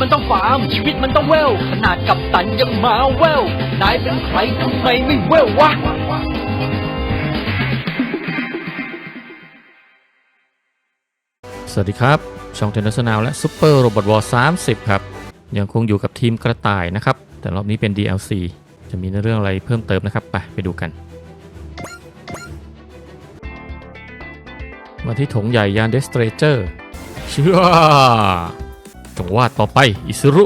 มันต้องฟาร์ม ชีวิตมันต้องเวลขนาดกับตันยังมาเวลนายเป็นใครทำไมไม่เวลวะสวัสดีครับ ช่องเทนนิสนาวและซูเปอร์โรบอทวอล30ครับ ยังคงอยู่กับทีมกระต่ายนะครับ แต่รอบนี้เป็น DLC จะมีเนื้อเรื่องอะไรเพิ่มเติมนะครับ ไปไปดูกัน มาที่ถงใหญ่ยานเดสเตรเจอร์เชื่อ จงวาดต่อไป อิสรุ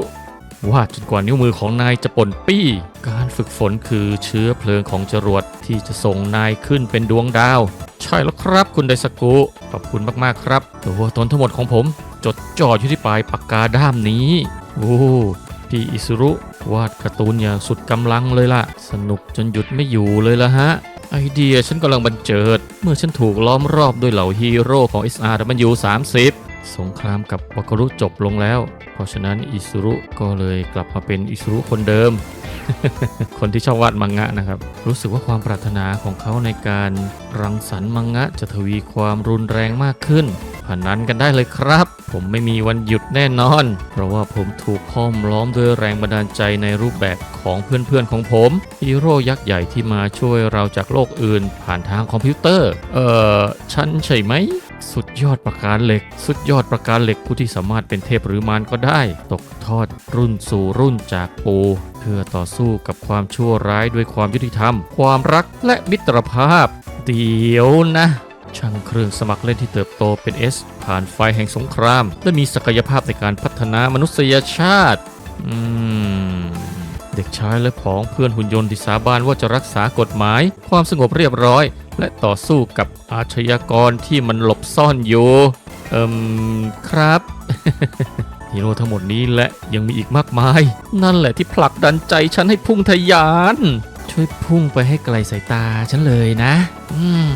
วาดจนกว่านิ้วมือของนายจะป่นปี้ การฝึกฝนคือเชื้อเพลิงของจรวดที่จะส่งนายขึ้นเป็นดวงดาว ใช่แล้วครับคุณไดสกุ ขอบคุณมากๆครับ ตัวตนทั้งหมดของผม จดจ่ออยู่ที่ปลายปากกาด้ามนี้ โอ้พี่อิสรุวาดการ์ตูนอย่างสุดกำลังเลยล่ะ สนุกจนหยุดไม่อยู่เลยละฮะ ไอเดียฉันกำลังบันเจิด เมื่อฉันถูกล้อมรอบด้วยเหล่าฮีโร่ของ SRW 30 สงครามกับวากรุจบลงแล้ว เพราะฉะนั้นอิสุรุก็เลยกลับมาเป็นอิสุรุคนเดิม คนที่ชอบวาดมังงะนะครับ รู้สึกว่าความปรารถนาของเขาในการรังสรรค์มังงะจะทวีความรุนแรงมากขึ้นพนันกันได้เลยครับ ผมไม่มีวันหยุดแน่นอน เพราะว่าผมถูกห้อมล้อมด้วยแรงบันดาลใจในรูปแบบของเพื่อนๆของผมฮีโร่ยักษ์ใหญ่ที่มาช่วยเราจากโลกอื่น ผ่านทางคอมพิวเตอร์ เอ่อ ฉันใช่ไหม สุดยอดประการเหล็ก สุดยอดประการเหล็กผู้ที่สามารถเป็นเทพหรือมารก็ได้ ตกทอดรุ่นสู่รุ่นจากปูเพื่อต่อสู้กับความชั่วร้ายด้วยความยุติธรรม ความรักและมิตรภาพ เดี๋ยวนะช่างเครื่องสมัครเล่นที่เติบโตเป็น S ผ่านไฟแห่งสงคราม และมีศักยภาพในการพัฒนามนุษยชาติ อืม เด็กชายและผองเพื่อนหุ่นยนต์ที่สาบานว่าจะรักษากฎหมาย ความสงบเรียบร้อย และต่อสู้กับอาชญากรที่มันหลบซ่อนอยู่ เอิมครับฮีโร่ทั้งหมดนี้และยังมีอีกมากมาย นั่นแหละที่ผลักดันใจฉันให้พุ่งทะยาน ช่วยพุ่งไปให้ไกลสายตาฉันเลยนะ อืม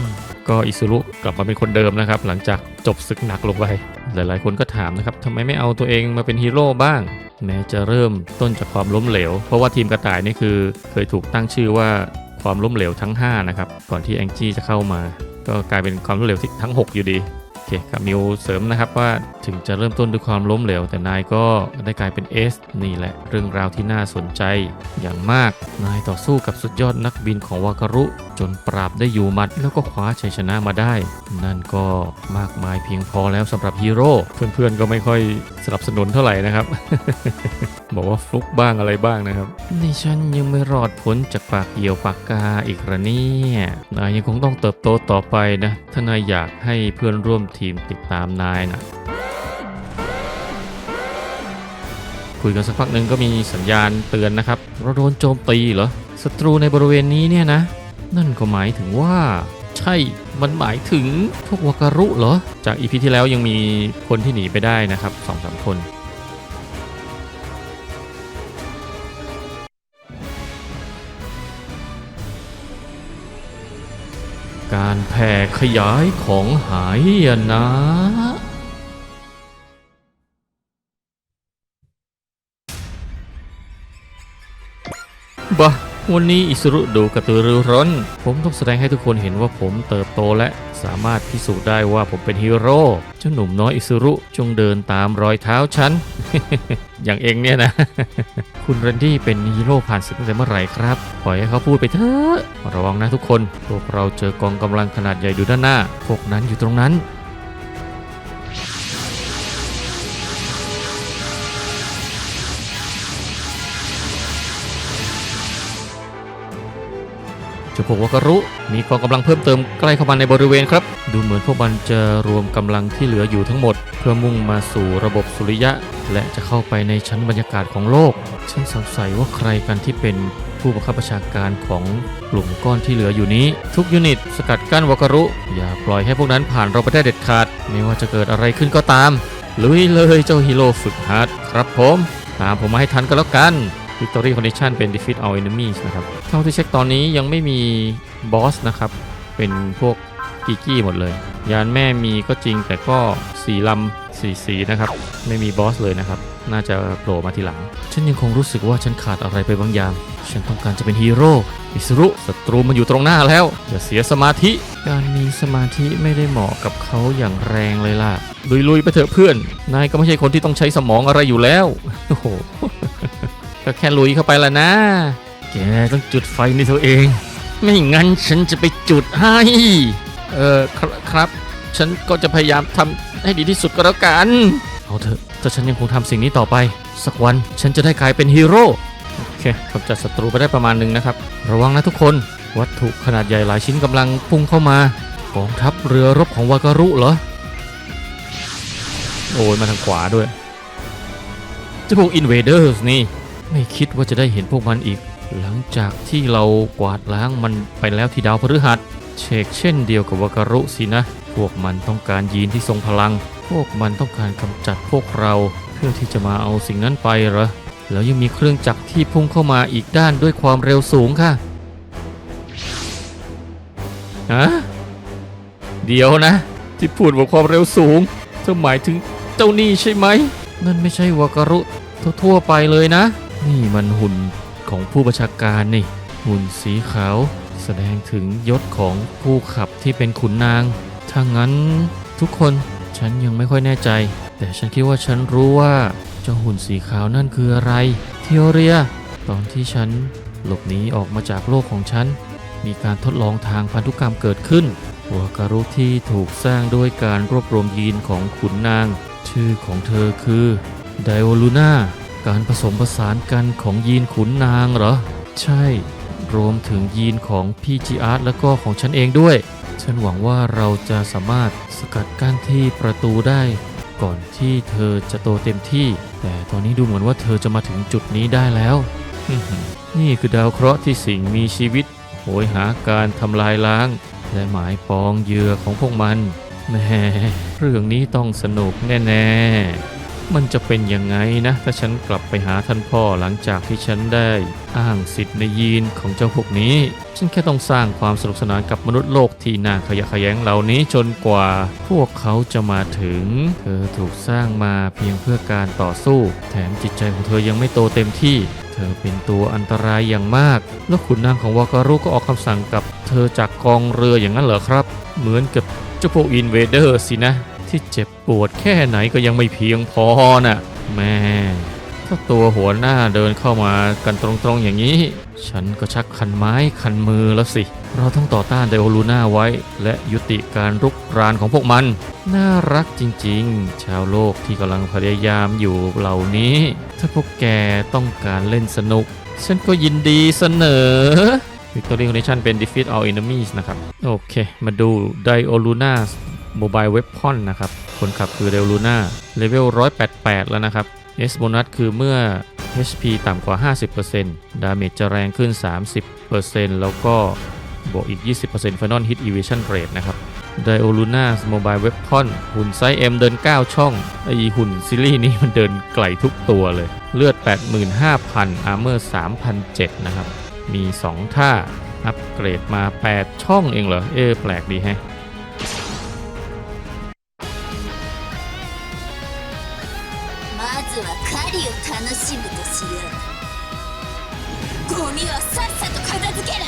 ก็อิสุรุกลับมาเป็นคนเดิมนะครับ หลังจากจบศึกหนักลงไป หลายๆ คนก็ถามนะครับทำไมไม่เอาตัวเองมาเป็นฮีโร่บ้าง แม้จะเริ่มต้นจากความล้มเหลว เพราะว่าทีมกระต่ายนี่คือ เคยถูกตั้งชื่อว่าความล้มเหลวทั้ง 5 นะครับ ก่อนที่แองจี้จะเข้ามา ก็กลายเป็นความล้มเหลวที่ทั้ง 6 อยู่ดี เคกับมิวเสริมนะครับว่าถึงจะเริ่มต้นด้วยความล้มเหลว แต่นายก็ได้กลายเป็นเอสนี่แหละเรื่องราวที่น่าสนใจ อย่างมากนายต่อสู้กับสุดยอดนักบินของวาการุ จนปราบได้อยู่มัด แล้วก็คว้าชัยชนะมาได้ นั่นก็มากมายเพียงพอแล้วสำหรับฮีโร่เพื่อนๆก็ไม่ค่อยสนับสนุนเท่าไหร่นะครับ บอกว่าฟลุกบ้างอะไรบ้างนะครับนี่ฉันยังไม่รอดพ้นจากปากเหี่ยวปากกาอีกระเนี่ยนายยังคงต้องเติบโตต่อไปนะถ้านายอยากให้เพื่อนร่วมทีมติดตามนายนะคุยกันสักพักหนึ่งก็มีสัญญาณเตือนนะครับ เราโดนโจมตีเหรอศัตรูในบริเวณนี้เนี่ยนะ นั่นก็หมายถึงว่า ใช่มันหมายถึงพวกวาการุเหรอ จากอีพีที่แล้วยังมีคนที่หนีไปได้นะครับสองสามคน การแผ่ขยายของหายนะบะวันนี้อิสรุดูกระตือรือร้น ผมต้องแสดงให้ทุกคนเห็นว่าผมเติบโตและ สามารถพิสูจน์ได้ว่าผมเป็นฮีโร่เจ้าหนุ่มน้อยอิสรุจงเดินตามรอยเท้าฉัน อย่างเองเนี่ยนะ คุณเรนดี้เป็นฮีโร่ผ่านศึกตั้งแต่เมื่อไหร่ครับ ปล่อยให้เขาพูดไปเถอะระวังนะทุกคน พวกเราเจอกองกำลังขนาดใหญ่อยู่ด้านหน้า พวกนั้นอยู่ตรงนั้น จ้าพวกวากรุ มีกองกำลังเพิ่มเติมใกล้เข้ามาในบริเวณครับ ดูเหมือนพวกมันจะรวมกำลังที่เหลืออยู่ทั้งหมด เพื่อมุ่งมาสู่ระบบสุริยะ และจะเข้าไปในชั้นบรรยากาศของโลก ฉันสงสัยว่าใครกันที่เป็นผู้บังคับบัญชาการของกลุ่มก้อนที่เหลืออยู่นี้ ทุกยูนิต สกัดกั้นวากรุ อย่าปล่อยให้พวกนั้นผ่านเราไปได้เด็ดขาด ไม่ว่าจะเกิดอะไรขึ้นก็ตามลุยเลยเจ้าฮีโร่ฝึกหัดครับผม ตามผมมาให้ทันก็แล้วกัน Victory Condition เป็น Defeat all enemies นะครับ เท่าที่เช็คตอนนี้ยังไม่มีบอสนะครับ เป็นพวกกีกี้หมดเลย ยานแม่มีก็จริงแต่ก็สีลำสีสีนะครับ ไม่มีบอสเลยนะครับ น่าจะโผล่มาทีหลัง ฉันยังคงรู้สึกว่าฉันขาดอะไรไปบางอย่าง ฉันต้องการจะเป็นฮีโร่อิสรุศัตรูมันอยู่ตรงหน้าแล้ว อย่าเสียสมาธิ การมีสมาธิไม่ได้เหมาะกับเขาอย่างแรงเลยล่ะลุยๆไปเถอะเพื่อน นายก็ไม่ใช่คนที่ต้องใช้สมองอะไรอยู่แล้วโอ้โห ก็แค่ลุยเข้าไปละนะ แกต้องจุดไฟในตัวเอง ไม่งั้นฉันจะไปจุดให้ เออครครับ ฉันก็จะพยายามทำให้ดีที่สุดก็แล้วกัน เอาเถอะถ้าฉันยังคงทำสิ่งนี้ต่อไป สักวันฉันจะได้กลายเป็นฮีโร่ โอเคกำจัดศัตรูไปได้ประมาณหนึ่งนะครับ ระวังนะทุกคน วัตถุขนาดใหญ่หลายชิ้นกำลังพุ่งเข้ามากองทัพเรือรบของวาการุเหรอ โอ้ยมาทางขวาด้วยเจ้าพวกอินเวเดอร์สนี่ ไม่คิดว่าจะได้เห็นพวกมันอีก หลังจากที่เรากวาดล้างมันไปแล้วที่ดาวพฤหัสเชกเช่นเดียวกับวากรุสินะ พวกมันต้องการยีนที่ทรงพลัง พวกมันต้องการกำจัดพวกเรา เพื่อที่จะมาเอาสิ่งนั้นไปเหรอ แล้วยังมีเครื่องจักรที่พุ่งเข้ามาอีกด้านด้วยความเร็วสูงค่ะฮะเดี๋ยวนะ ที่พูดว่าความเร็วสูงเธอหมายถึงเจ้านี่ใช่ไหมนั่นไม่ใช่วากรุทั่วๆไปเลยนะ นี่มันหุ่นของผู้บัญชาการนี่ หุ่นสีขาว แสดงถึงยศของผู้ขับที่เป็นขุนนาง ถ้างั้นทุกคนฉันยังไม่ค่อยแน่ใจ แต่ฉันคิดว่าฉันรู้ว่าเจ้าหุ่นสีขาวนั่นคืออะไร เทียเรีย ตอนที่ฉันหลบหนีออกมาจากโลกของฉัน มีการทดลองทางพันธุกรรมเกิดขึ้น หัวาการุที่ถูกสร้างด้วยการรวบรวมยีนของขุนนาง ชื่อของเธอคือไดโอลูน่า การผสมผสานกันของยีนขุนนางเหรอ ใช่ รวมถึงยีนของพี่จีอาร์ตแล้วก็ของฉันเองด้วย ฉันหวังว่าเราจะสามารถสกัดกั้นที่ประตูได้ ก่อนที่เธอจะโตเต็มที่ แต่ตอนนี้ดูเหมือนว่าเธอจะมาถึงจุดนี้ได้แล้ว นี่คือดาวเคราะห์ที่สิ่งมีชีวิตโหยหาการทำลายล้าง และหมายปองเหยื่อของพวกมันแม่เรื่องนี้ต้องสนุกแน่ ๆ มันจะเป็นยังไงนะ ถ้าฉันกลับไปหาท่านพ่อหลังจากที่ฉันได้อ้างสิทธิ์ในยีนของเจ้าพวกนี้ ฉันแค่ต้องสร้างความสนุกสนานกับมนุษย์โลกที่น่าขยะแขยงเหล่านี้จนกว่าพวกเขาจะมาถึง เธอถูกสร้างมาเพียงเพื่อการต่อสู้ แถมจิตใจของเธอยังไม่โตเต็มที่ เธอเป็นตัวอันตรายอย่างมาก แล้วขุนนางของวาการุก็ออกคำสั่งกับ เธอจากกองเรืออย่างนั้นเหรอครับ เหมือนกับเจ้าพวกอินเวเดอร์สินะ ที่เจ็บปวดแค่ไหนก็ยังไม่เพียงพอน่ะ แม่ ถ้าตัวหัวหน้าเดินเข้ามากันตรงๆอย่างนี้ ฉันก็ชักคันไม้คันมือแล้วสิ เราต้องต่อต้านไดโอลูน่าไว้ และยุติการรุกรานของพวกมัน น่ารักจริงๆ ชาวโลกที่กำลังพยายามอยู่เหล่านี้ ถ้าพวกแกต้องการเล่นสนุก ฉันก็ยินดีเสนอ Victory Condition เป็น defeat all enemies นะครับ โอเค มาดู Dioluna Mobile Weapon นะครับคนขับคือ Dioluna เลเวล 188 แล้วนะครับ S bonus คือเมื่อ HP ต่ำกว่า 50%ดาเมจจะแรงขึ้น 30%แล้วก็บวกอีก 20% Final Hit Evasion Rate นะครับ Dioluna Mobile Weapon หุ่นไซส์ M เดิน 9 ช่อง ไอหุ่นซีรีส์นี้มันเดินไกลทุกตัวเลย เลือด 85,000 Armor 3,007 นะครับ มี 2 ท่า อัปเกรดมา 8 ช่องเองเหรอ เออแปลกดีแฮะ ずは狩りを楽しむとしよう。ゴミはさっさと片付ける。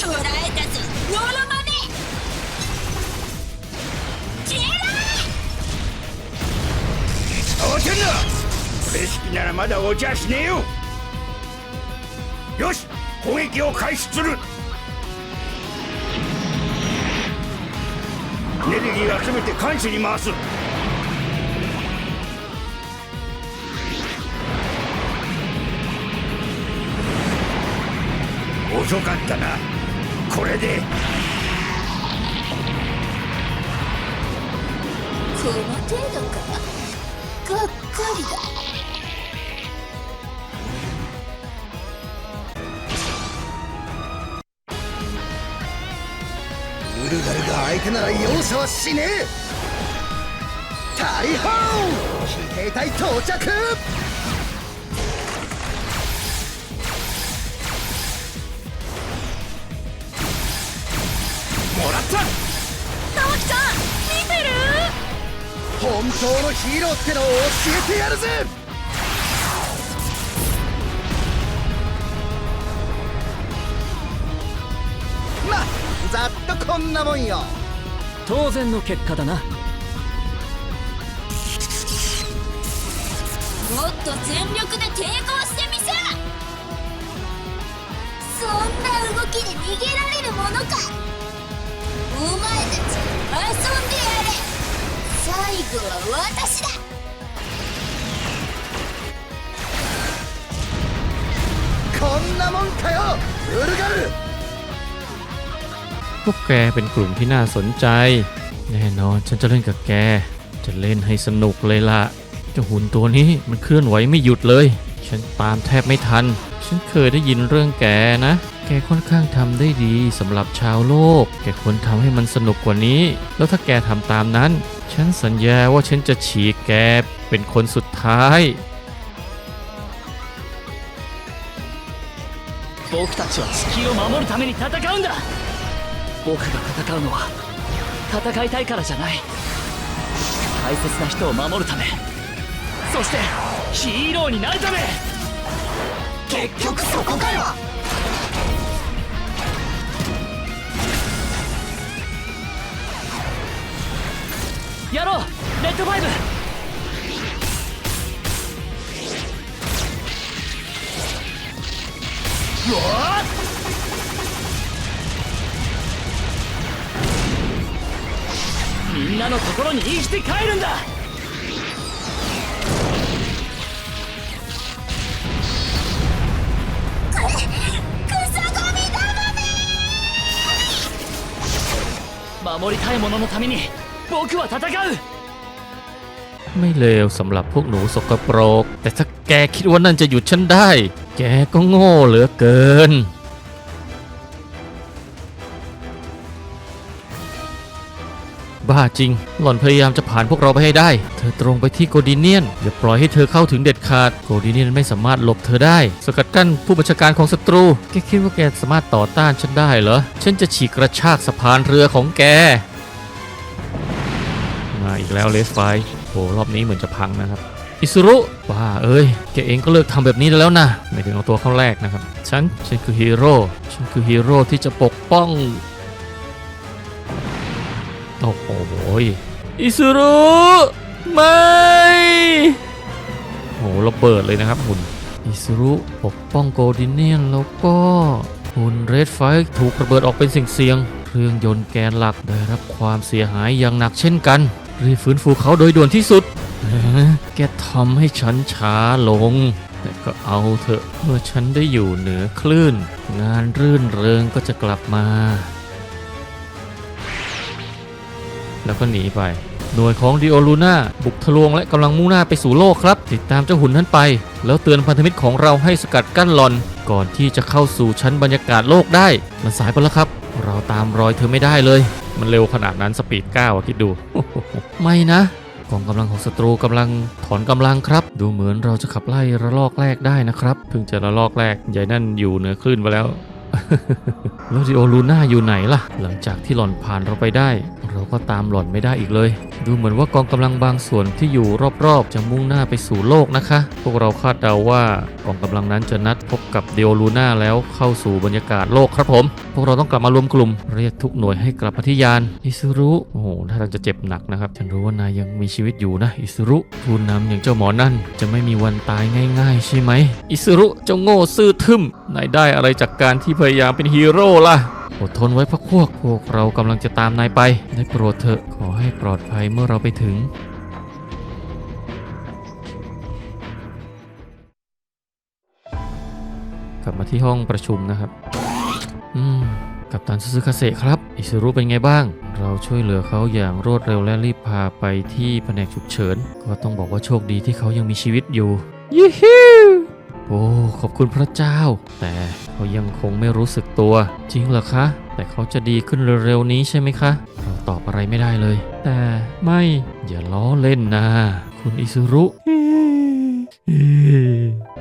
捕らえたぞノロマメ消えろ。慌てんな。レシピならまだ落ちやしねえよ。よし攻撃を開始する。エネルギーを集めて艦首に回す。遅かったな。これで。この程度かがっかりだ。ウルガルが相手なら容赦はしねえ。大砲！騎兵隊到着もらった。直樹さん見てる？本当のヒーローってのを教えてやるぜ。まあざっとこんなもんよ。当然の結果だな。もっと全力で抵抗してみせそんな動きで逃げられるものかお前たち遊んでやれ最後は私だこんなもんかよウルガル พวกแกเป็นกลุ่มที่น่าสนใจ แน่นอนฉันจะเล่นกับแก จะเล่นให้สนุกเลยล่ะเจ้าหุ่นตัวนี้มันเคลื่อนไหวไม่หยุดเลย ฉันตามแทบไม่ทัน ฉันเคยได้ยินเรื่องแกนะ แกค่อนข้างทำได้ดีสำหรับชาวโลก แกควรทำให้มันสนุกกว่านี้ แล้วถ้าแกทำตามนั้น ฉันสัญญาว่าฉันจะฉีกแกเป็นคนสุดท้าย 僕たちは地球を守るために戦うんだ僕が戦うのは戦いたいからじゃない大切な人を守るためそしてヒーローになるため結局そこかよ やろうレッドファイブ。みんなのところに生きて帰るんだ。クソゴミだ守りたい者のために僕は戦う ไม่เลวสำหรับพวกหนูสกปรก แต่ถ้าแกคิดว่านั่นจะหยุดฉันได้ แกก็โง่เหลือเกิน บ้าจริง หล่อนพยายามจะผ่านพวกเราไปให้ได้ เธอตรงไปที่โกดิเนียน อย่าปล่อยให้เธอเข้าถึงเด็ดขาด โกดิเนียนไม่สามารถหลบเธอได้ สกัดกั้นผู้บัญชาการของศัตรู แกคิดว่าแกสามารถต่อต้านฉันได้เหรอ ฉันจะฉีกกระชากสะพานเรือของแก มาอีกแล้วเลสไฟโอ้รอบนี้เหมือนจะพังนะครับอิสุรุว่าเอ้ยแกเองก็เลิกทำแบบนี้ได้แล้วนะไม่ถึงเอาตัวเข้าแรกนะครับ ฉัน ฉันคือฮีโร่ฉันคือฮีโร่ที่จะปกป้อง โอ้โหอิสุรุไม่โอ้โหระเบิดเลยนะครับหุ่นอิสุรุปกป้องโกลดิเนียนแล้วก็หุ่นเรดไฟถูกระเบิดออกเป็นสิ่งเสียง เครื่องยนต์แกนหลักได้รับความเสียหายอย่างหนักเช่นกัน รีบฟื้นฟูเขาโดยด่วนที่สุด แกทำให้ฉันช้าลง แต่ก็เอาเถอะเมื่อฉันได้อยู่เหนือคลื่น งานรื่นเริงก็จะกลับมา แล้วก็หนีไปหน่วยของดิโอลูน่าบุกทะลวงและกำลังมุ่งหน้าไปสู่โลกครับ ติดตามเจ้าหุ่นนั้นไป แล้วเตือนพันธมิตรของเราให้สกัดกั้นหลอน ก่อนที่จะเข้าสู่ชั้นบรรยากาศโลกได้ มันสายไปแล้วครับ เราตามรอยเธอไม่ได้เลย มันเร็วขนาดนั้นสปีด9อะคิดดู ไม่นะกองกำลังของศัตรูกำลังถอนกำลังครับ ดูเหมือนเราจะขับไล่ระลอกแรกได้นะครับเพิ่งจะระลอกแรกใหญ่นั่นอยู่เหนือคลื่นไปแล้ว แล้วดิโอลูน่าอยู่ไหนล่ะ หลังจากที่หล่อนผ่านเราไปได้ เราก็ตามหล่อนไม่ได้อีกเลย ดูเหมือนว่ากองกำลังบางส่วนที่อยู่รอบๆ จะมุ่งหน้าไปสู่โลกนะคะ พวกเราคาดเดาว่ากองกำลังนั้นจะนัดพบกับดิโอลูน่าแล้วเข้าสู่บรรยากาศโลกครับผม พวกเราต้องกลับมารวมกลุ่ม เรียกทุกหน่วยให้กลับมาที่ยานอิซุรุโอ้โหถ้าทางจะเจ็บหนักนะครับฉันรู้ว่านายยังมีชีวิตอยู่นะอิซุรุผู้นำอย่างเจ้าหมอนั่น จะไม่มีวันตายง่าย ๆ ใช่ไหมอิซุรุเจ้าโง่ซื่อทึ่มนายได้อะไรจากการที่พยายามเป็นฮีโร่ล่ะ อดทนไว้พักพวก พวกเรากำลังจะตามนายไป ได้โปรดเถอะ ขอให้ปลอดภัยเมื่อเราไปถึงกลับมาที่ห้องประชุมนะครับ อืม กับตันซูซูคาเซครับ อิสุรุเป็นไงบ้าง เราช่วยเหลือเขาอย่างรวดเร็วและรีบพาไปที่แผนกฉุกเฉิน ก็ต้องบอกว่าโชคดีที่เขายังมีชีวิตอยู่ยูฮู โอ้ ขอบคุณพระเจ้า แต่เขายังคงไม่รู้สึกตัว จริงเหรอคะ แต่เขาจะดีขึ้นเร็วๆนี้ใช่ไหมคะ เราตอบอะไรไม่ได้เลย แต่ไม่อย่าล้อเล่นนะ คุณอิสุรุ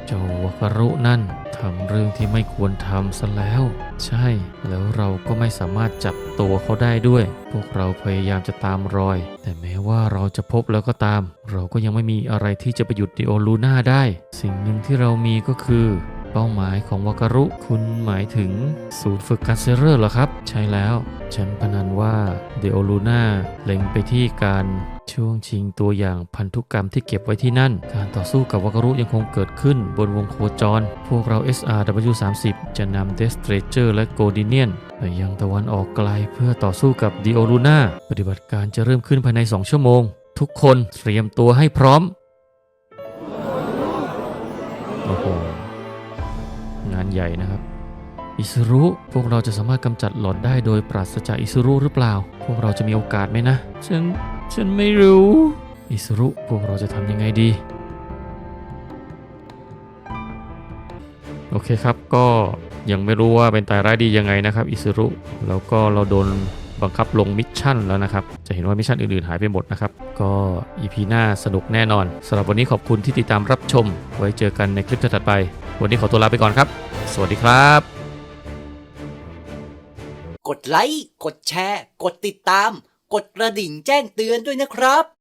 เจ้า วาการุนั่นทำเรื่องที่ไม่ควรทำซะแล้ว ใช่ แล้วเราก็ไม่สามารถจับตัวเขาได้ด้วย พวกเราพยายามจะตามรอย แต่แม้ว่าเราจะพบแล้วก็ตาม เราก็ยังไม่มีอะไรที่จะไปหยุดดิโอลูน่าได้ สิ่งหนึ่งที่เรามีก็คือเป้าหมายของวาการุ คุณหมายถึงศูนย์ฝึกการเซเรอร์เหรอครับ ใช่แล้ว ฉันพนันว่าเดโอลูน่าเล็งไปที่การ ช่วงชิงตัวอย่างพันธุกรรมที่เก็บไว้ที่นั่น การต่อสู้กับวากรุยังคงเกิดขึ้นบนวงโคจร พวกเรา SRW30 จะนำเดสเทรเจอร์และโกดิเนียนไปยังตะวันออกไกลเพื่อต่อสู้กับดิโอลูน่าปฏิบัติการจะเริ่มขึ้นภายใน 2 ชั่วโมง ทุกคนเตรียมตัวให้พร้อม โอ้โห งานใหญ่นะครับอิสรุ พวกเราจะสามารถกำจัดหลอดได้โดยปราศจากอิสรุหรือเปล่า พวกเราจะมีโอกาสไหมนะฉัน ฉันไม่รู้ อิสรุ พวกเราจะทำยังไงดี โอเคครับ ก็ยังไม่รู้ว่าเป็นตายร้ายดียังไงนะครับ อิสรุ แล้วก็เราโดนบังคับลงมิชชั่นแล้วนะครับ จะเห็นว่ามิชชั่นอื่น ๆ หายไปหมดนะครับ ก็อีพีหน้าสนุกแน่นอนสำหรับวันนี้ขอบคุณที่ติดตามรับชม ไว้เจอกันในคลิปถัดไป วันนี้ขอตัวลาไปก่อนครับ สวัสดีครับ กดไลค์ กดแชร์ กดติดตาม กดกระดิ่งแจ้งเตือนด้วยนะครับ